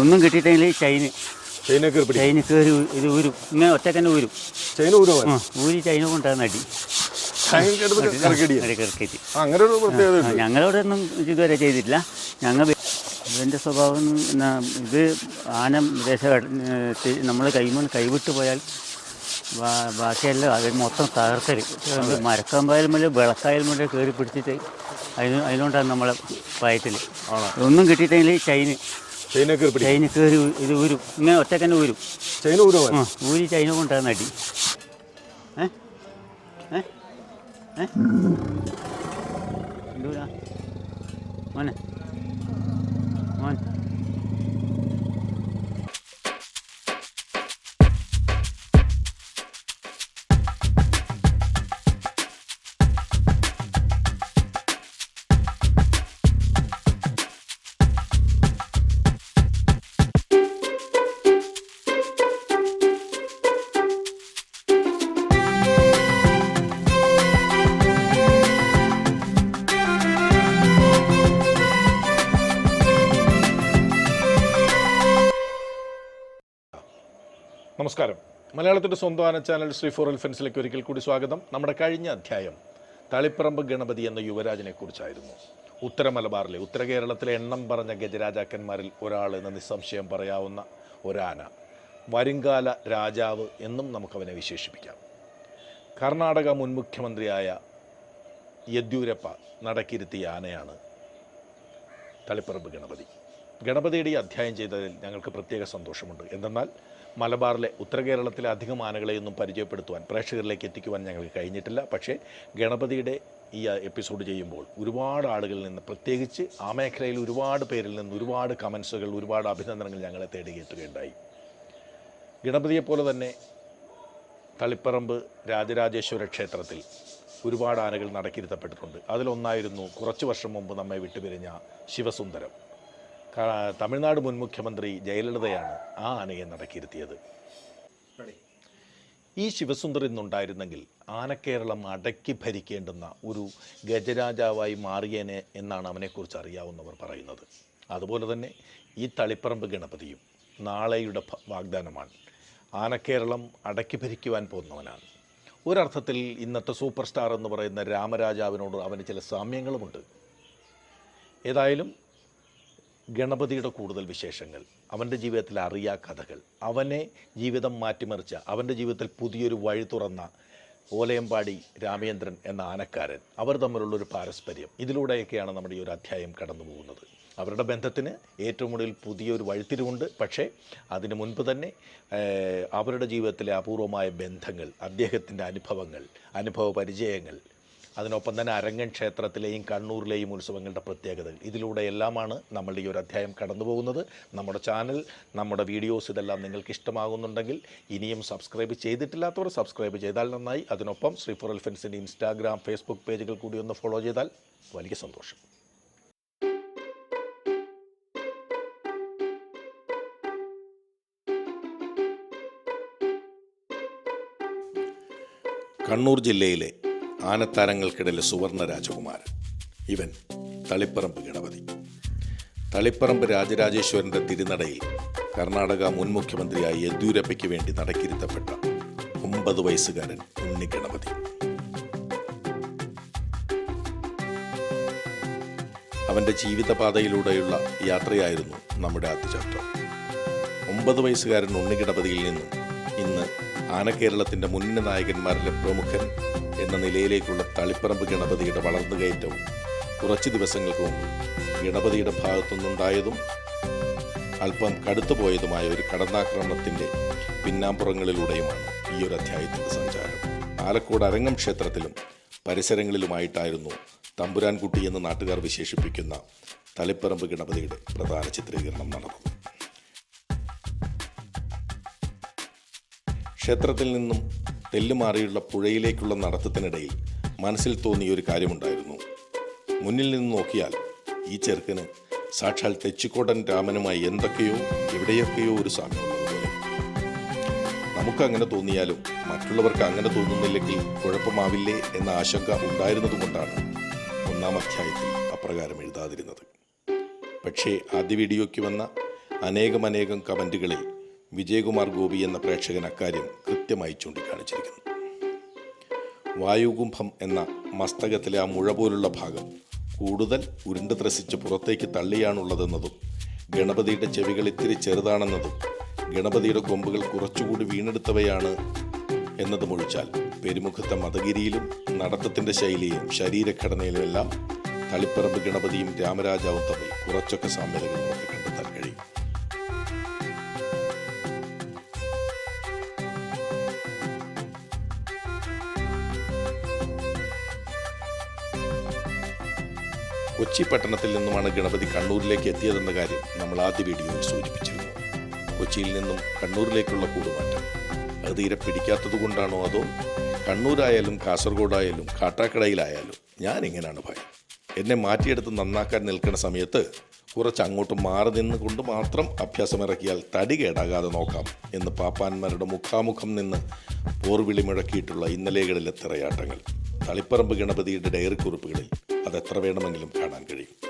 ഒന്നും കിട്ടിയിട്ടെങ്കിൽ China China കയറി ചൈന കയറി ഇത് ഊരും. ഇങ്ങനെ ഒറ്റ തന്നെ ഊരും ചൈന ഊരും ഊരി ചൈന കൊണ്ടാണ് അടി. ചൈന ഒന്നും ഇതുവരെ ചെയ്തിട്ടില്ല. ഞങ്ങൾ ഇതിന്റെ സ്വഭാവം എന്നാ, ഇത് ആന ദേശ നമ്മൾ കൈമൺ കൈവിട്ട് പോയാൽ ബാക്കിയെല്ലാം അത് മൊത്തം തകർക്കൽ. മരക്കമ്പായാലും മുതൽ വിളക്കായാലും മുതൽ കയറി പിടിച്ചിട്ട് അതിന് അതിനോണ്ടാണ് നമ്മളെ പയറ്റിൽ ഒന്നും കിട്ടിയിട്ടെങ്കിൽ ചൈന ചൈന കയറി ചൈന കയറി ഇത് ഊരും. ഇങ്ങനെ ഒറ്റ തന്നെ ഊരും. ചൈന ഊരോ ആ ഊരി ചൈന കൊണ്ടാണ് അടി ഏ? ഏ? ഏ? മോനെ. മോൻ. നമസ്കാരം. മലയാളത്തിന്റെ സ്വന്തം ആന ചാനൽ ശ്രീ ഫോർ എൽഫൻസിലേക്ക് ഒരിക്കൽ കൂടി സ്വാഗതം. നമ്മുടെ കഴിഞ്ഞ അധ്യായം തളിപ്പറമ്പ് ഗണപതി എന്ന യുവരാജനെക്കുറിച്ചായിരുന്നു ഉത്തര മലബാറിലെ ഉത്തര കേരളത്തിലെ എണ്ണം പറഞ്ഞ ഗജരാജാക്കന്മാരിൽ ഒരാൾ എന്ന് നിസ്സംശയം പറയാവുന്ന ഒരാന വരുംകാല രാജാവ് എന്നും നമുക്കവനെ വിശേഷിപ്പിക്കാം. കർണാടക മുൻ മുഖ്യമന്ത്രിയായ യെദ്യൂരപ്പ നടക്കിരുത്തിയ ആനയാണ് തളിപ്പറമ്പ് ഗണപതി. ഗണപതിയുടെ ഈ അധ്യായം ചെയ്തതിൽ ഞങ്ങൾക്ക് പ്രത്യേക സന്തോഷമുണ്ട്. എന്തെന്നാൽ മലബാറിലെ ഉത്തര കേരളത്തിലെ അധികം ആനകളെയൊന്നും പരിചയപ്പെടുത്തുവാൻ പ്രേക്ഷകരിലേക്ക് എത്തിക്കുവാൻ ഞങ്ങൾക്ക് കഴിഞ്ഞിട്ടില്ല. പക്ഷേ ഗണപതിയുടെ ഈ എപ്പിസോഡ് ചെയ്യുമ്പോൾ ഒരുപാട് ആളുകളിൽ നിന്ന് പ്രത്യേകിച്ച് ആ മേഖലയിൽ ഒരുപാട് പേരിൽ നിന്ന് ഒരുപാട് കമൻസുകൾ ഒരുപാട് അഭിനന്ദനങ്ങൾ ഞങ്ങളെ തേടി ഗണപതിയെപ്പോലെ ഗണപതിയെ പോലെ തന്നെ തളിപ്പറമ്പ് രാജരാജേശ്വര ക്ഷേത്രത്തിൽ ഒരുപാട് ആനകൾ നടക്കിരുത്തപ്പെട്ടിട്ടുണ്ട്. അതിലൊന്നായിരുന്നു കുറച്ച് വർഷം മുമ്പ് നമ്മെ വിട്ടുപിരിഞ്ഞ ശിവസുന്ദരം. തമിഴ്നാട് മുൻ മുഖ്യമന്ത്രി ജയലളിതയാണ് ആ ആനയെ നടക്കിയിരുത്തിയത് ഈ ശിവസുന്ദർ ഇന്നുണ്ടായിരുന്നെങ്കിൽ ആനക്കേരളം അടക്കി ഭരിക്കേണ്ടുന്ന ഒരു ഗജരാജാവായി മാറിയേനെ എന്നാണ് അവനെക്കുറിച്ച് അറിയാവുന്നവർ പറയുന്നത്. അതുപോലെ തന്നെ ഈ തളിപ്പറമ്പ് ഗണപതിയും നാളെയുടെ വാഗ്ദാനമാണ്. ആനക്കേരളം അടക്കി ഭരിക്കുവാൻ പോകുന്നവനാണ്. ഒരർത്ഥത്തിൽ ഇന്നത്തെ സൂപ്പർ സ്റ്റാർ എന്ന് പറയുന്ന രാമരാജാവിനോട് അവന് ചില സാമ്യങ്ങളുമുണ്ട്. ഏതായാലും ഗണപതിയുടെ കൂടുതൽ വിശേഷങ്ങൾ അവന്റെ ജീവിതത്തിൽ അറിയാ കഥകൾ അവനെ ജീവിതം മാറ്റിമറിച്ച അവന്റെ ജീവിതത്തിൽ പുതിയൊരു വഴി തുറന്ന ഓലയമ്പാടി രാമേന്ദ്രൻ എന്ന ആനക്കാരൻ. അവർ തമ്മിലുള്ളൊരു പാരസ്പര്യം. ഇതിലൂടെയൊക്കെയാണ് നമ്മുടെ ഈ ഒരു അധ്യായം കടന്നു പോകുന്നത്. അവരുടെ ബന്ധത്തിന് ഏറ്റവും കൂടുതൽ പുതിയൊരു വഴിത്തിരിവുണ്ട്. പക്ഷേ അതിനു മുൻപ് തന്നെ അവരുടെ ജീവിതത്തിലെ അപൂർവമായ ബന്ധങ്ങൾ അദ്ദേഹത്തിന്റെ അനുഭവങ്ങൾ അനുഭവ പരിചയങ്ങൾ അതിനൊപ്പം തന്നെ അരങ്ങൻ ക്ഷേത്രത്തിലെയും കണ്ണൂരിലെയും ഉത്സവങ്ങളുടെ പ്രത്യേകതകൾ. ഇതിലൂടെ എല്ലാമാണ് നമ്മളുടെ ഈ ഒരു അധ്യായം കടന്നു പോകുന്നത്. നമ്മുടെ ചാനൽ നമ്മുടെ വീഡിയോസ് ഇതെല്ലാം നിങ്ങൾക്ക് ഇഷ്ടമാകുന്നുണ്ടെങ്കിൽ ഇനിയും സബ്സ്ക്രൈബ് ചെയ്തിട്ടില്ലാത്തവർ സബ്സ്ക്രൈബ് ചെയ്താൽ നന്നായി. അതിനൊപ്പം ശ്രീ എൽഫൻസിന്റെ ഇൻസ്റ്റാഗ്രാം ഫേസ്ബുക്ക് പേജുകൾ കൂടി ഒന്ന് ഫോളോ ചെയ്താൽ വലിയ സന്തോഷം. കണ്ണൂർ ജില്ലയിലെ ആനത്താരങ്ങൾക്കിടയിലെ സുവർണ രാജകുമാരൻ. ഇവൻ തളിപ്പറമ്പ് ഗണപതി. തളിപ്പറമ്പ് രാജരാജേശ്വരന്റെ തിരുനടയിൽ കർണാടക മുൻ മുഖ്യമന്ത്രിയായ യെദ്യൂരപ്പയ്ക്ക് വേണ്ടി നടക്കിരുത്തപ്പെട്ട ഒമ്പത് വയസ്സുകാരൻ ഉണ്ണി ഗണപതി. അവന്റെ ജീവിതപാതയിലൂടെയുള്ള യാത്രയായിരുന്നു നമ്മുടെ ആദ്യ ചാപ്റ്റർ ഒമ്പത് വയസ്സുകാരൻ ഉണ്ണി ഗണപതിയിൽ നിന്നും ഇന്ന് ആനകേരളത്തിന്റെ മുന്നണി നായകന്മാരിലെ പ്രമുഖൻ എന്ന നിലയിലേക്കുള്ള തളിപ്പറമ്പ് ഗണപതിയുടെ വളർന്നു കയറ്റവും കുറച്ച് ദിവസങ്ങൾക്ക് മുമ്പ് ഗണപതിയുടെ ഭാഗത്തുനിന്നുണ്ടായതും അല്പം കടുത്തുപോയതുമായ ഒരു കടന്നാക്രമണത്തിന്റെ പിന്നാമ്പുറങ്ങളിലൂടെയുമാണ് ഈ ഒരു അധ്യായത്തിന്റെ സഞ്ചാരം. ആലക്കോട് അരങ്ങം ക്ഷേത്രത്തിലും പരിസരങ്ങളിലുമായിട്ടായിരുന്നു തമ്പുരാൻകുട്ടി എന്ന് നാട്ടുകാർ വിശേഷിപ്പിക്കുന്ന തളിപ്പറമ്പ് ഗണപതിയുടെ പ്രധാന ചിത്രീകരണം നടന്നത്. ക്ഷേത്രത്തിൽ നിന്നും തെല്ലുമാറിയുള്ള പുഴയിലേക്കുള്ള നടത്തത്തിനിടയിൽ മനസ്സിൽ തോന്നിയ ഒരു കാര്യമുണ്ടായിരുന്നു. മുന്നിൽ നിന്ന് നോക്കിയാൽ ഈ ചെറുക്കന് സാക്ഷാൽ തെച്ചിക്കോടൻ രാമനുമായി എന്തൊക്കെയോ എവിടെയൊക്കെയോ ഒരു സാമ്യമുള്ളതുപോലെ നമുക്കങ്ങനെ തോന്നിയാലും മറ്റുള്ളവർക്ക് അങ്ങനെ തോന്നുന്നില്ലെങ്കിൽ കുഴപ്പമാവില്ലേ എന്ന ആശങ്ക ഉണ്ടായിരുന്നതുകൊണ്ടാണ് ഒന്നാം അധ്യായത്തിൽ അപ്രകാരം എഴുതാതിരുന്നത്. പക്ഷേ ആദ്യ വീഡിയോയ്ക്ക് വന്ന അനേകമനേകം കമന്റുകളിൽ വിജയകുമാർ ഗോപി എന്ന പ്രേക്ഷകൻ അക്കാര്യം കൃത്യമായി ചൂണ്ടിക്കാണിച്ചിരിക്കുന്നു. വായുകുംഭം എന്ന മസ്തകത്തിലെ ആ മുഴ പോലുള്ള ഭാഗം കൂടുതൽ ഉരുണ്ട് ത്രസിച്ച് പുറത്തേക്ക് തള്ളിയാണുള്ളതെന്നതും ഗണപതിയുടെ ചെവികൾ ഇത്തിരി ചെറുതാണെന്നതും ഗണപതിയുടെ കൊമ്പുകൾ കുറച്ചുകൂടി വീണെടുത്തവയാണ് എന്നതുമൊഴിച്ചാൽ പെരുമുഖത്തെ മതഗിരിയിലും നടത്തത്തിന്റെ ശൈലിയും ശരീരഘടനയിലുമെല്ലാം തളിപ്പറമ്പ് ഗണപതിയും രാമരാജാവും തമ്മിൽ കുറച്ചൊക്കെ സാമ്യതകൾ കൊച്ചി പട്ടണത്തിൽ നിന്നുമാണ് ഗണപതി കണ്ണൂരിലേക്ക് എത്തിയതെന്ന കാര്യം നമ്മൾ ആദ്യ വീഡിയോയിൽ സൂചിപ്പിച്ചിരുന്നു. കൊച്ചിയിൽ നിന്നും കണ്ണൂരിലേക്കുള്ള കൂടുമാറ്റം. അത് തീരെ പിടിക്കാത്തത് കൊണ്ടാണോ അതോ കണ്ണൂരായാലും കാസർഗോഡായാലും കാട്ടാക്കടയിലായാലും ഞാൻ ഇങ്ങനെയാണ് ഭയം. എന്നെ മാറ്റിയെടുത്ത് നന്നാക്കാൻ നിൽക്കുന്ന സമയത്ത് കുറച്ച് അങ്ങോട്ട് മാറി നിന്നുകൊണ്ട് മാത്രം അഭ്യാസമിറക്കിയാൽ തടി കേടാകാതെ നോക്കാം എന്ന് പാപ്പാന്മാരുടെ മുഖാമുഖം നിന്ന് പോർവിളി മുഴക്കിയിട്ടുള്ള ഇന്നലെകളിലെ തിറയാട്ടങ്ങൾ തളിപ്പറമ്പ് ഗണപതിയുടെ ഡയറി കുറിപ്പുകളിൽ അത് എത്ര വേണമെങ്കിലും കാണാൻ കഴിയും.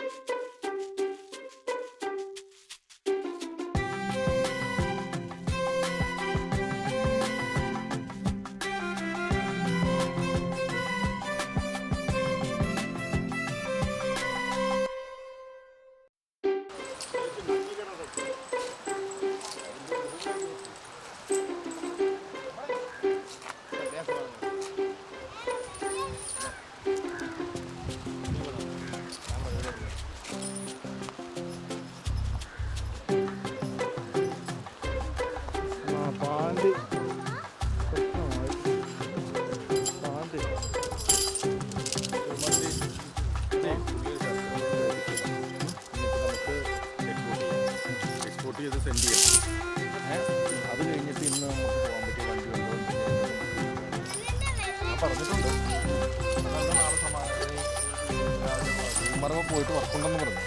പോയിട്ട് പറഞ്ഞു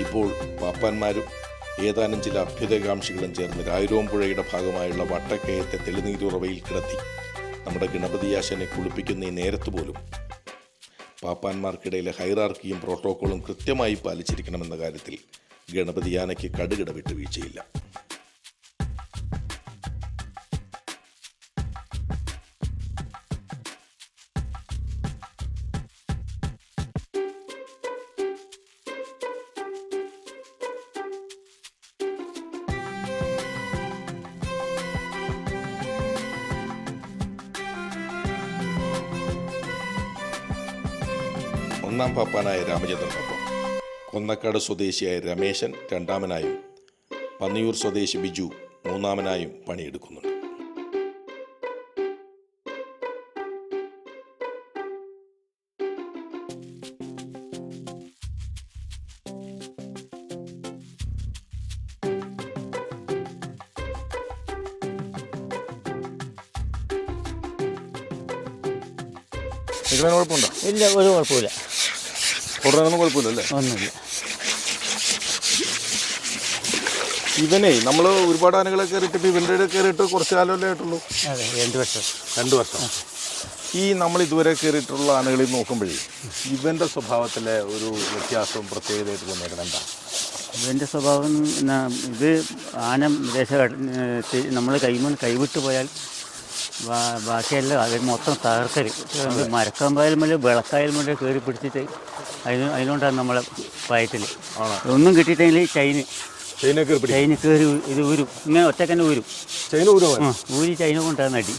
ഇപ്പോൾ പാപ്പാന്മാരും ഏതാനും ചില അഭ്യുദയകാംക്ഷികളും ചേർന്ന് രായുരോമ്പുഴയുടെ ഭാഗമായുള്ള വട്ടക്കയത്തെ തെളിനീരുറവയിൽ കിടത്തി നമ്മുടെ ഗണപതിയാശനെ കുളിപ്പിക്കുന്ന ഈ നേരത്ത് പോലും പാപ്പാന്മാർക്കിടയിലെ ഹൈറാർക്കിയും പ്രോട്ടോക്കോളും കൃത്യമായി പാലിച്ചിരിക്കണമെന്ന കാര്യത്തിൽ ഗണപതിയാനയ്ക്ക് കടുകിട വിട്ട് ഒന്നാം പാപ്പാനായ രാമചന്ദ്രനൊപ്പം. കൊന്നക്കാട് സ്വദേശിയായ രമേശൻ രണ്ടാമനായും പന്നിയൂർ സ്വദേശി ബിജു മൂന്നാമനായും പണിയെടുക്കുന്നുണ്ട്. കുഴപ്പമുണ്ടോ? ഇല്ല ഒരു കുഴപ്പമില്ല ഉടനൊന്നും കുഴപ്പമില്ല അല്ലേ ഒന്നുമില്ല. ഇവനെ നമ്മൾ ഒരുപാട് ആനകളെ കയറിയിട്ട് ഇപ്പോൾ ഇവന്റെ കയറിയിട്ട് കുറച്ച് കാലമല്ലേ ആയിട്ടുള്ളൂ? അതെ രണ്ട് വർഷം. രണ്ട് വർഷം. ഈ നമ്മൾ ഇതുവരെ കയറിയിട്ടുള്ള ആനകളിൽ നോക്കുമ്പോഴേ ഇവന്റെ സ്വഭാവത്തിലെ ഒരു വ്യത്യാസവും പ്രത്യേകതയായിട്ട് തോന്നിയത് എന്താ? ഇവന്റെ സ്വഭാവം ഇത് ആന ദേശ നമ്മൾ കൈമൺ കൈവിട്ട് പോയാൽ ബാക്കിയെല്ലാം അത് മൊത്തം തകർക്കൽ. മരക്കമ്പായാലും മതി വിളക്കായാലും മതി കയറി പിടിച്ചിട്ട് അതിന് അതിനോണ്ടാണ് നമ്മളെ പയറ്റിൽ ഒന്നും കിട്ടിയിട്ടെങ്കിൽ ചൈന ചൈന കയറി ഇത് ഊരും. ഇങ്ങനെ ഒറ്റക്കന്നെ ഊരും. ചൈന ഊരും ഊരി ചൈന കൊണ്ടാണ് അടി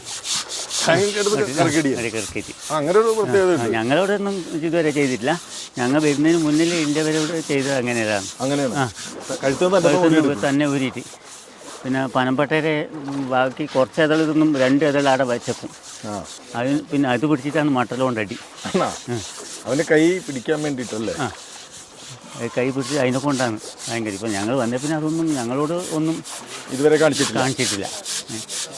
ഞങ്ങളോട് ഒന്നും ഇതുവരെ ചെയ്തിട്ടില്ല. ഞങ്ങൾ വരുന്നതിന് മുന്നിൽ ഇന്ത്യ വരെ ഇവിടെ ചെയ്തത് അങ്ങനെയാണ്. അങ്ങനെയാണ്. തന്നെ ഊരിയിട്ട്. പിന്നെ പനമ്പട്ടയുടെ ബാക്കി കുറച്ച് ഇതളിതൊന്നും രണ്ട് ഇതൾ അവിടെ വെച്ചേക്കും. ആ. അത് പിന്നെ അത് പിടിച്ചിട്ടാണ് മട്ടല കൊണ്ടടി ആണോ? അവന്റെ കൈ പിടിക്കാൻ വേണ്ടിയിട്ടല്ലേ കൈ പിടിച്ച് അതിനെ കൊണ്ടാണ് ഭയങ്കര. ഇപ്പം ഞങ്ങൾ വന്ന പിന്നെ അതൊന്നും ഞങ്ങളോട് ഒന്നും ഇതുവരെ കാണിച്ചിട്ടില്ല? കാണിച്ചിട്ടില്ല.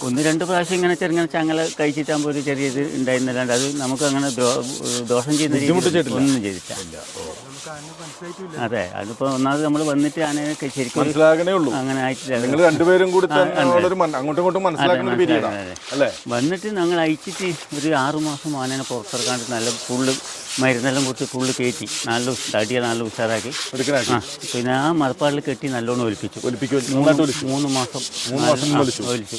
ഒന്ന് രണ്ട് പ്രാവശ്യം ഇങ്ങനെ ചെറുങ്ങനെ ചങ്ങല കഴിച്ചിട്ടാകുമ്പോൾ ഒരു ചെറിയ ഇത് ഉണ്ടായിരുന്നല്ലാണ്ട് അത് നമുക്ക് അങ്ങനെ ദോഷം ചെയ്യുന്ന. ഒന്നും ചെയ്തിട്ടില്ല. അതെ അതിപ്പോ ഒന്നാമത് നമ്മൾ വന്നിട്ട് ആനയൊക്കെ ശരിക്കും മനസ്സിലാകണേ ഉള്ളൂ. അങ്ങനെ ആയിട്ടില്ല. നിങ്ങൾ രണ്ടുപേരും കൂടി അങ്ങോട്ടും ഇങ്ങോട്ടും മനസ്സിലാക്കുന്ന. അല്ലേ? വന്നിട്ട് ഞങ്ങൾ അയച്ചിട്ട് ഒരു ആറ് മാസം ആനേനെ പുറത്തിറക്കാണ്ട് നല്ല ഫുള്ള് മരുന്നെല്ലാം കൊടുത്ത് ഫുള്ള് കയറ്റി. നല്ല തടിയ നല്ല ഉഷാറാക്കി. പിന്നെ ആ മലപ്പാടിൽ കെട്ടി നല്ലോണം ഒലിപ്പിച്ചു. മൂന്ന് മാസം മൂന്ന് മാസം ആ, ഒലിച്ചു.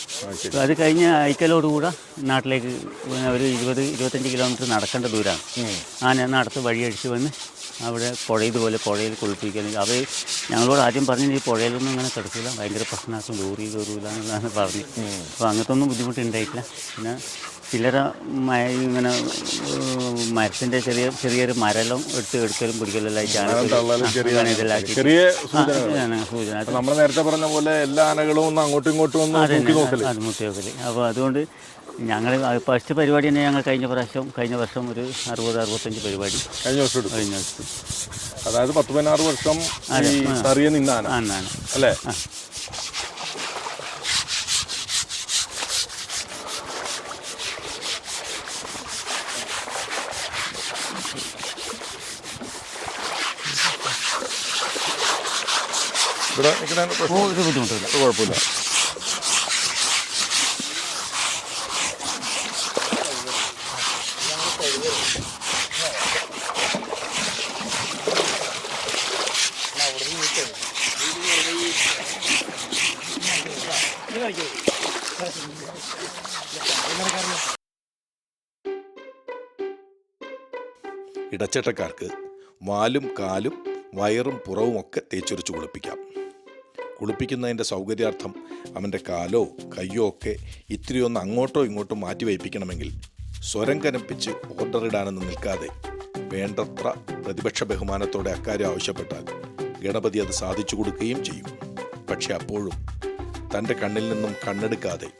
അത് കഴിഞ്ഞ് അയക്കലോടുകൂടെ നാട്ടിലേക്ക് ഒരു ഇരുപത് ഇരുപത്തഞ്ച് കിലോമീറ്റർ നടക്കേണ്ട ദൂരമാണ് ആന നടത്ത് വഴിയടിച്ച് വന്ന് അവിടെ പുഴ ഇതുപോലെ പുഴയിൽ കുളിപ്പിക്കാൻ. അവർ ഞങ്ങളോട് ആദ്യം പറഞ്ഞു ഈ പുഴയിലൊന്നും അങ്ങനെ കിടക്കില്ല ഭയങ്കര പ്രശ്നമാക്കും ലോറി കയറൂല എന്നുള്ളതാണ് പറഞ്ഞു അപ്പോൾ അങ്ങനത്തെ ഒന്നും ബുദ്ധിമുട്ടുണ്ടായിട്ടില്ല. പിന്നെ ചിലര മയ ഇങ്ങനെ മരത്തിന്റെ ചെറിയ ചെറിയൊരു മരലം എടുത്ത് എടുക്കലും പിടിക്കലായിട്ടാണ് ചെറിയ സൂചന. നമ്മൾ നേരത്തെ പറഞ്ഞ പോലെ എല്ലാ ആനകളും ഒന്ന് അങ്ങോട്ടും ഇങ്ങോട്ടും ഒന്ന് നോക്കി നോക്കൽ. അപ്പോൾ അതുകൊണ്ട് ഞങ്ങൾ ഫസ്റ്റ് പരിപാടി തന്നെ ഞങ്ങൾ കഴിഞ്ഞ പ്രാവശ്യം കഴിഞ്ഞ വർഷം ഒരു അറുപത് അറുപത്തഞ്ച് പരിപാടി. കഴിഞ്ഞ വർഷം എടുത്തു. കഴിഞ്ഞ വർഷം. അതായത് പത്ത് പതിനാറ് വർഷം ഈ തറിയ നിന്ന ആന അല്ലേ? ഇവിടെ നിൽക്കുന്ന പ്രശ്നം? ഓ ഒരു ബുദ്ധിമുട്ടില്ല കുഴപ്പമില്ല. ഇടച്ചട്ടക്കാർക്ക് വാലും കാലും വയറും പുറവും ഒക്കെ തേച്ചൊരിച്ച് കുളിപ്പിക്കാം. കുളിപ്പിക്കുന്നതിന്റെ സൗകര്യാർത്ഥം അവന്റെ കാലോ കയ്യോ ഒക്കെ ഇത്രയൊന്നും അങ്ങോട്ടോ ഇങ്ങോട്ടോ മാറ്റി വയ്പ്പിക്കണമെങ്കിൽ സ്വരം കനപ്പിച്ച് ഓർഡർ ഇടാനെന്ന് നിൽക്കാതെ വേണ്ടത്ര പ്രതിപക്ഷ ബഹുമാനത്തോടെ അക്കാര്യം ആവശ്യപ്പെട്ടാൽ ഗണപതി അത് സാധിച്ചു കൊടുക്കുകയും ചെയ്യും. പക്ഷെ അപ്പോഴും തന്റെ കണ്ണിൽ നിന്നും കണ്ണെടുക്കാതെ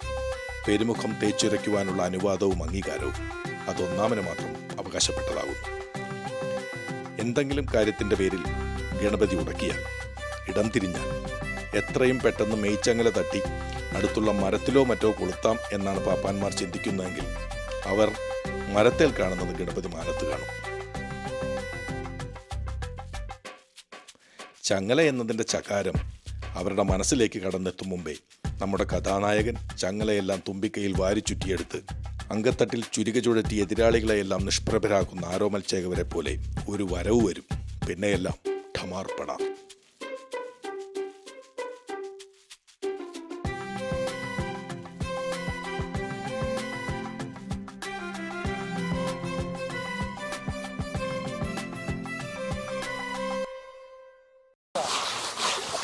പെരുമുഖം തേച്ചുരയ്ക്കുവാനുള്ള അനുവാദവും അംഗീകാരവും അതൊന്നാമന് മാത്രം അവകാശപ്പെട്ടതാകുന്നു. എന്തെങ്കിലും കാര്യത്തിന്റെ പേരിൽ ഗണപതി ഉടക്കിയാൽ ഇടം തിരിഞ്ഞാൽ എത്രയും പെട്ടെന്ന് മേയ്ച്ചങ്ങല തട്ടി അടുത്തുള്ള മരത്തിലോ മറ്റോ കൊളുത്താം എന്നാണ് പാപ്പാന്മാർ ചിന്തിക്കുന്നതെങ്കിൽ അവർ മരത്തേൽ കാണുന്നത് ഗണപതി മാനത്ത് കാണും. ചങ്ങല എന്നതിന്റെ ചകാരം അവരുടെ മനസ്സിലേക്ക് കടന്നെത്തും മുമ്പേ നമ്മുടെ കഥാനായകൻ ചങ്ങലയെല്ലാം തുമ്പിക്കൈയിൽ വാരി ചുറ്റിയെടുത്ത് അങ്കത്തട്ടിൽ ചുരുക ചുഴറ്റി എതിരാളികളെയെല്ലാം നിഷ്പ്രഭരാക്കുന്ന ആരോമൽ ചേകവരെ പോലെ ഒരു വരവ് വരും. പിന്നെയെല്ലാം ഠമാർപ്പട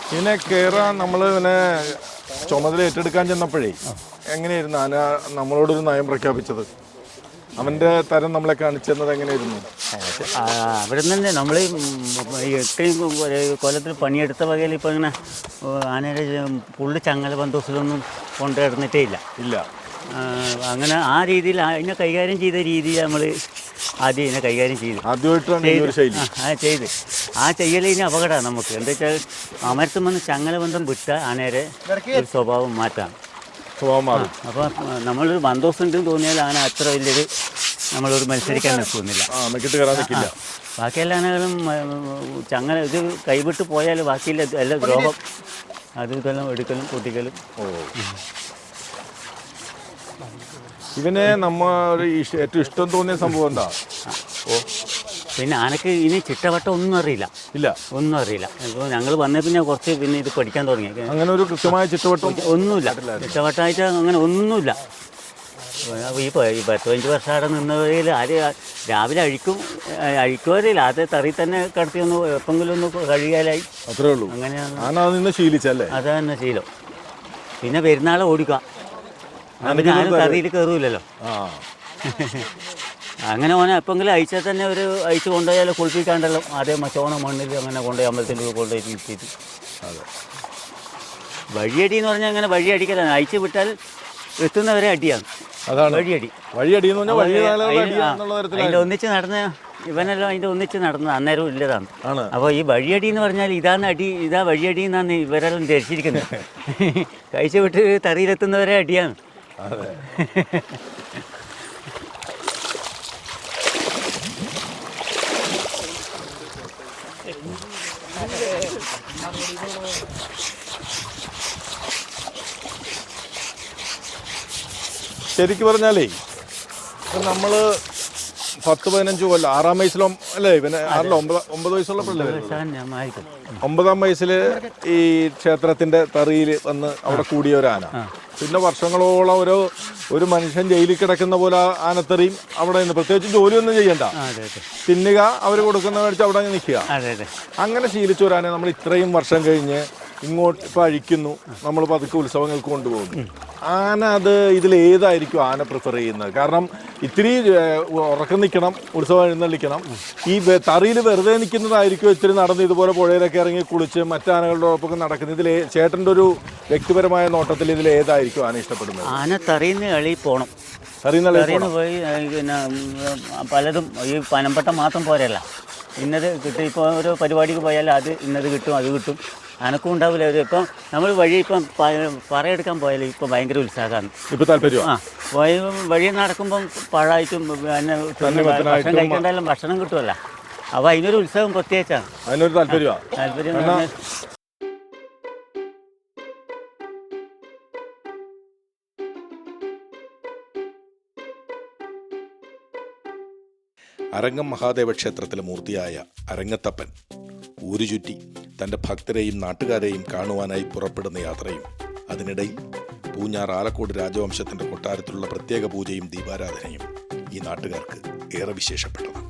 ഇതിനെ കയറാൻ നമ്മൾ ഇതിനെ ചുമതല ഏറ്റെടുക്കാൻ ചെന്നപ്പോഴേ എങ്ങനെയായിരുന്നു ആന നമ്മളോടൊരു നയം പ്രഖ്യാപിച്ചത്? അവന്റെ തരം നമ്മളെ കാണിച്ചെന്നത് എങ്ങനെയായിരുന്നു? ആ, അവിടെ നിന്ന് തന്നെ നമ്മൾ എട്ടയും കൊല്ലത്തിൽ പണിയെടുത്ത വകയിൽ ഇപ്പോൾ ഇങ്ങനെ ആനയുടെ പുള്ളി ചങ്ങല ബന്ധോസിലൊന്നും കൊണ്ടു കിടന്നിട്ടേ ഇല്ല. ഇല്ല. അങ്ങനെ ആ രീതിയിൽ അതിനെ കൈകാര്യം ചെയ്ത രീതിയിൽ നമ്മൾ ആദ്യം ഇതിനെ കൈകാര്യം ചെയ്തു. ആദ്യമായിട്ടാണ് ഈ ഒരു ശൈലി. ആ, ആ ചെയ്ത്. ആ ചെയ്യൽ ഇനി അപകടമാണ് നമുക്ക്. എന്താ വെച്ചാൽ അമരത്തും വന്ന് ചങ്ങല ബന്ധം വിട്ട ആനേരെ ഒരു സ്വഭാവം മാറ്റാം. സ്വഭാവം മാറും. അപ്പോൾ നമ്മളൊരു ബന്ധോസ് ഉണ്ട് തോന്നിയാൽ ആന അത്ര വലിയൊരു നമ്മളൊരു മത്സരിക്കാൻ നിൽക്കുന്നില്ല. ആ മെക്കിട്ട് കയറാൻ നിൽക്കില്ല. ബാക്കി എല്ലാ ആനകളും ചങ്ങല ഇത് കൈവിട്ട് പോയാൽ ബാക്കിയില്ല എല്ലാ ദ്രോഹം അത് ഇതെല്ലാം എടുക്കലും പൊട്ടിക്കലും ഓ. ഇവനെ നമ്മ ഒരു ഏറ്റവും ഇഷ്ടം തോന്നിയ സംഭവം എന്താ? ഓ. പിന്നെ ആനക്ക് ഇനി ചിട്ടവട്ടം ഒന്നും അറിയില്ല. ഇല്ല. ഒന്നും അറിയില്ല. ഇപ്പോൾ ഞങ്ങൾ വന്നേ പിന്നെ കുറച്ച് പിന്നെ ഇത് പഠിക്കാൻ തുടങ്ങി. അങ്ങനെ ഒരു കൃത്യമായ ചിട്ടവട്ടം ഒന്നുമില്ല. ചിട്ടവട്ടമായിട്ട് അങ്ങനെ ഒന്നുമില്ല. ഈ പത്ത് പതിനഞ്ച് വർഷം അവിടെ നിന്നവരിൽ ആര് രാവിലെ അഴിക്കും അഴിക്കുവരില്ല അത് തറി തന്നെ കടത്തി ഒന്ന് എപ്പെങ്കിലും ഒന്ന് കഴുകിയാലായി. അത്രേ ഉള്ളൂ. അങ്ങനെയാണ് ശീലിച്ചല്ലേ? അത് തന്നെ ശീലം. പിന്നെ പെരുന്നാളെ ഓടിക്കുക. പിന്നെ ആരും തറിയിൽ കയറൂലല്ലോ ആ. അങ്ങനെ ഓനെ എപ്പെങ്കിലും അയച്ചാൽ തന്നെ ഒരു അയച്ച് കൊണ്ടുപോയാൽ കുളിപ്പിക്കാണ്ടല്ലോ. ആദ്യം മച്ചോണ മണ്ണിൽ അങ്ങനെ കൊണ്ടുപോയി അമ്പലത്തിന്റെ കൊണ്ടുപോയി ഇരുത്തിയിട്ട്. അതെ. വഴിയടി എന്ന് പറഞ്ഞാൽ അങ്ങനെ വഴിയടിക്കലാണ് അയച്ചു വിട്ടാൽ എത്തുന്നവരെ അടിയാണ്. അതാണ്. വഴിയടി. വഴിയടി എന്ന് പറഞ്ഞാൽ വഴി അതിന്റെ ഒന്നിച്ച് നടന്ന ഇവനെല്ലാം അതിന്റെ ഒന്നിച്ച് നടന്നത് അന്നേരം ഇല്ലതാണ് അപ്പോൾ ഈ വഴിയടി എന്ന് പറഞ്ഞാൽ ഇതാണ് അടി ഇതാ വഴിയടി എന്നാണ് ഇവരെല്ലാം ധരിച്ചിരിക്കുന്നത്. കഴിച്ചു വിട്ട് തറിയിലെത്തുന്നവരെ അടിയാണ്. അതെ. ശരിക്കും പറഞ്ഞാലേ ഇപ്പം നമ്മൾ പത്ത് പതിനഞ്ച് കൊല്ലം ആറാം വയസ്സിലോ അല്ലേ പിന്നെ ആറിലോ ഒമ്പത് ഒമ്പത് വയസ്സുള്ളപ്പോഴല്ലേ? ഞാൻ ആയിരിക്കും ഒമ്പതാം വയസ്സിൽ ഈ ക്ഷേത്രത്തിന്റെ തറിയിൽ വന്ന് അവിടെ കൂടിയ ഒരു ആന. പിന്നെ വർഷങ്ങളോളം ഒരു ഒരു മനുഷ്യൻ ജയിലിൽ കിടക്കുന്ന പോലെ ആനത്തെറിയും അവിടെ നിന്ന്. പ്രത്യേകിച്ച് ജോലിയൊന്നും ചെയ്യണ്ട. തിന്നുക അവർ കൊടുക്കുന്ന മേടിച്ച് അവിടെ നിൽക്കുക. അങ്ങനെ ശീലിച്ച ഒരു നമ്മൾ ഇത്രയും വർഷം കഴിഞ്ഞ് ഇങ്ങോട്ട് ഇപ്പം അഴിക്കുന്നു. നമ്മൾ പതുക്കെ ഉത്സവങ്ങൾക്ക് കൊണ്ടുപോകുന്നു. ആന അത് ഇതിൽ ഏതായിരിക്കും ആന പ്രിഫർ ചെയ്യുന്നത്? കാരണം ഇത്തിരി ഉറക്കം നിൽക്കണം ഉത്സവം എഴുന്നള്ളിക്കണം. ഈ തറിയിൽ വെറുതെ നിൽക്കുന്നതായിരിക്കും ഇത്തിരി നടന്ന് ഇതുപോലെ പുഴയിലൊക്കെ ഇറങ്ങി കുളിച്ച് മറ്റാനകളുടെ ഒപ്പം നടക്കുന്നത്. ഇതിൽ ചേട്ടന്റെ ഒരു വ്യക്തിപരമായ നോട്ടത്തിൽ ഇതിൽ ഏതായിരിക്കും ആന ഇഷ്ടപ്പെടുന്നത്? ആന തറിയുന്ന കളി പോകണം തറിയുന്ന പോയി പിന്നെ പലതും ഈ പനമ്പട്ടം മാത്രം പോരല്ല. ഇന്നത് കിട്ടും. ഇപ്പോൾ ഒരു പരിപാടിക്ക് പോയാൽ അത് ഇന്നത് കിട്ടും അത് കിട്ടും. അനക്കും ഉണ്ടാവില്ല. ഒരു ഇപ്പം നമ്മൾ വഴി ഇപ്പം പറയെടുക്കാൻ പോയാൽ ഇപ്പം ഭയങ്കര ഉത്സാഹമാണ്. ഇപ്പോൾ താല്പര്യം ആ വഴി വഴി നടക്കുമ്പം പഴായിട്ടും പിന്നെ തിന്ന് ഭക്ഷണം കഴിക്കണ്ടാലും ഭക്ഷണം കിട്ടുമല്ല അപ്പോൾ അതിനൊരു ഉത്സവം പ്രത്യേകിച്ചാണ്. അതിനൊരു താല്പര്യമാണ് താല്പര്യം അരങ്ങം മഹാദേവ ക്ഷേത്രത്തിലെ മൂർത്തിയായ അരങ്ങത്തപ്പൻ ഊരു ചുറ്റി തന്റെ ഭക്തരെയും നാട്ടുകാരെയും കാണുവാനായി പുറപ്പെടുന്ന യാത്രയും. അതിനിടയിൽ പൂഞ്ഞാർ ആലക്കോട് രാജവംശത്തിന്റെ കൊട്ടാരത്തിലുള്ള പ്രത്യേക പൂജയും ദീപാരാധനയും ഈ നാട്ടുകാർക്ക് ഏറെ വിശേഷപ്പെട്ടതാണ്.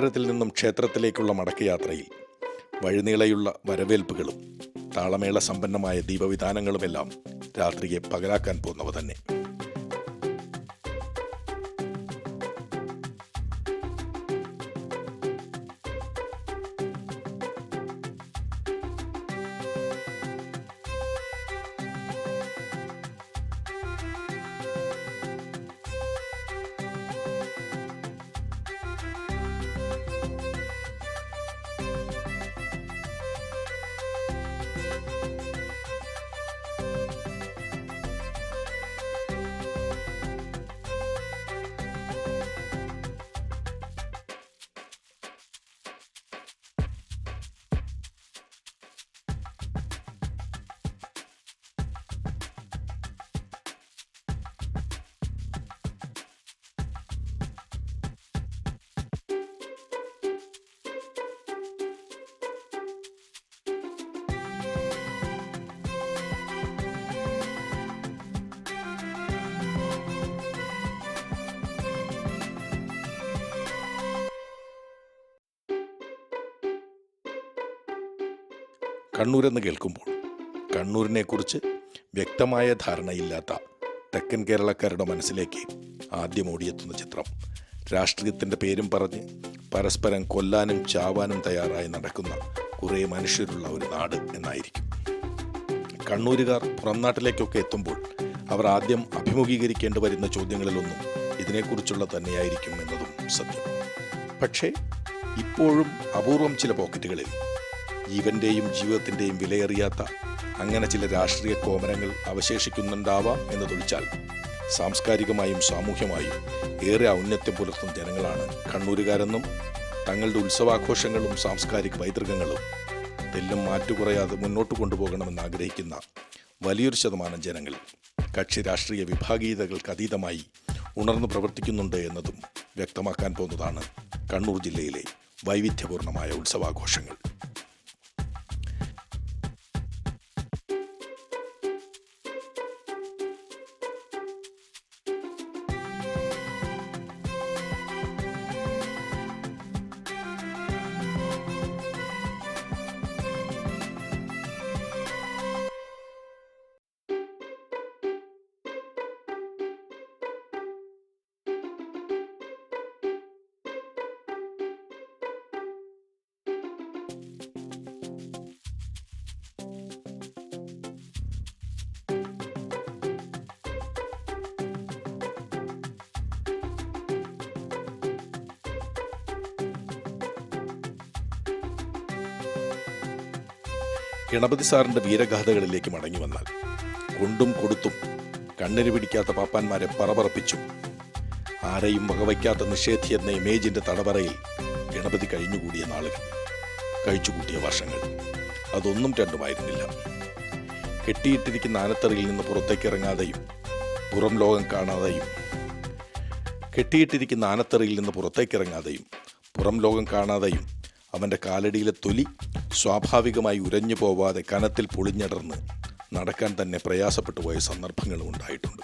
കൊട്ടാരത്തിൽ നിന്നും ക്ഷേത്രത്തിലേക്കുള്ള മടക്കയാത്രയിൽ വഴിനീളയുള്ള വരവേൽപ്പുകളും താളമേള സമ്പന്നമായ ദീപവിധാനങ്ങളുമെല്ലാം രാത്രിയെ പകലാക്കാൻ പോകുന്നവ തന്നെ. കണ്ണൂരെന്ന് കേൾക്കുമ്പോൾ കണ്ണൂരിനെക്കുറിച്ച് വ്യക്തമായ ധാരണയില്ലാത്ത തെക്കൻ കേരളക്കാരുടെ മനസ്സിലേക്ക് ആദ്യം ഓടിയെത്തുന്ന ചിത്രം. രാഷ്ട്രീയത്തിന്റെ പേരും പറഞ്ഞ് പരസ്പരം കൊല്ലാനും ചാവാനും തയ്യാറായി നടക്കുന്ന കുറേ മനുഷ്യരുള്ള ഒരു നാട് എന്നായിരിക്കും. കണ്ണൂരുകാർ പുറം നാട്ടിലേക്കൊക്കെ എത്തുമ്പോൾ അവർ ആദ്യം അഭിമുഖീകരിക്കേണ്ടി വരുന്ന ചോദ്യങ്ങളിലൊന്നും ഇതിനെക്കുറിച്ചുള്ള തന്നെയായിരിക്കും എന്നതും സത്യം. പക്ഷേ ഇപ്പോഴും അപൂർവം ചില പോക്കറ്റുകളിൽ ജീവന്റെയും ജീവിതത്തിന്റെയും വിലയേറിയാത്ത അങ്ങനെ ചില രാഷ്ട്രീയ കോമരങ്ങൾ അവശേഷിക്കുന്നുണ്ടാവാം എന്ന് തൊഴിച്ചാൽ സാംസ്കാരികമായും സാമൂഹ്യമായും ഏറെ ഔന്നത്യം പുലർത്തുന്ന ജനങ്ങളാണ് കണ്ണൂരുകാരെന്നും തങ്ങളുടെ ഉത്സവാഘോഷങ്ങളും സാംസ്കാരിക പൈതൃകങ്ങളും തെല്ലും മാറ്റുകുറയാതെ മുന്നോട്ട് കൊണ്ടുപോകണമെന്ന് ആഗ്രഹിക്കുന്ന വലിയൊരു ശതമാനം ജനങ്ങൾ കക്ഷി രാഷ്ട്രീയ വിഭാഗീയതകൾക്ക് അതീതമായി ഉണർന്നു പ്രവർത്തിക്കുന്നുണ്ട് എന്നതും വ്യക്തമാക്കാൻ പോകുന്നതാണ് കണ്ണൂർ ജില്ലയിലെ വൈവിധ്യപൂർണമായ ഉത്സവാഘോഷങ്ങൾ. ഗണപതി സാറിന്റെ വീരഗാഥകളിലേക്ക് മടങ്ങി വന്നാൽ കൊണ്ടും കൊടുത്തും കണ്ണിന് പിടിക്കാത്ത പാപ്പാന്മാരെ പറപറപ്പിച്ചും ആരെയും വകവയ്ക്കാത്ത നിഷേധി എന്ന ഇമേജിന്റെ തടവറയിൽ ഗണപതി കഴിഞ്ഞുകൂടിയ നാളുകൾ കഴിച്ചുകൂട്ടിയ വർഷങ്ങൾ. അതൊന്നും രണ്ടുമായിരുന്നില്ല. കെട്ടിയിട്ടിരിക്കുന്ന ആനത്തറയിൽ നിന്ന് പുറത്തേക്ക് ഇറങ്ങാതെയും പുറം ലോകം കാണാതെയും കെട്ടിയിട്ടിരിക്കുന്ന ആനത്തറയിൽ നിന്ന് പുറത്തേക്ക് ഇറങ്ങാതെയും പുറം ലോകം കാണാതെയും അവന്റെ കാലടിയിലെ തൊലി സ്വാഭാവികമായി ഉരഞ്ഞു പോവാതെ കനത്തിൽ പൊളിഞ്ഞടർന്ന് നടക്കാൻ തന്നെ പ്രയാസപ്പെട്ടു പോയ സന്ദർഭങ്ങളും ഉണ്ടായിട്ടുണ്ട്.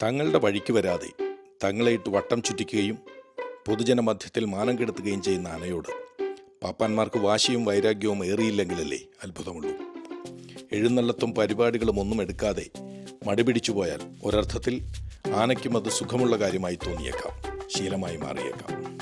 തങ്ങളുടെ വഴിക്ക് വരാതെ തങ്ങളെ ഇട്ട് വട്ടം ചുറ്റിക്കുകയും പൊതുജനമധ്യത്തിൽ മാനം കെടുത്തുകയും ചെയ്യുന്ന ആനയോട് പാപ്പാന്മാർക്ക് വാശിയും വൈരാഗ്യവും ഏറിയില്ലെങ്കിലല്ലേ അത്ഭുതമുള്ളൂ. എഴുന്നള്ളത്തും പരിപാടികളും ഒന്നും എടുക്കാതെ മടിപിടിച്ചു പോയാൽ ഒരർത്ഥത്തിൽ ആനയ്ക്കും അത് സുഖമുള്ള കാര്യമായി തോന്നിയേക്കാം. ശീലമായി മാറിയേക്കാം.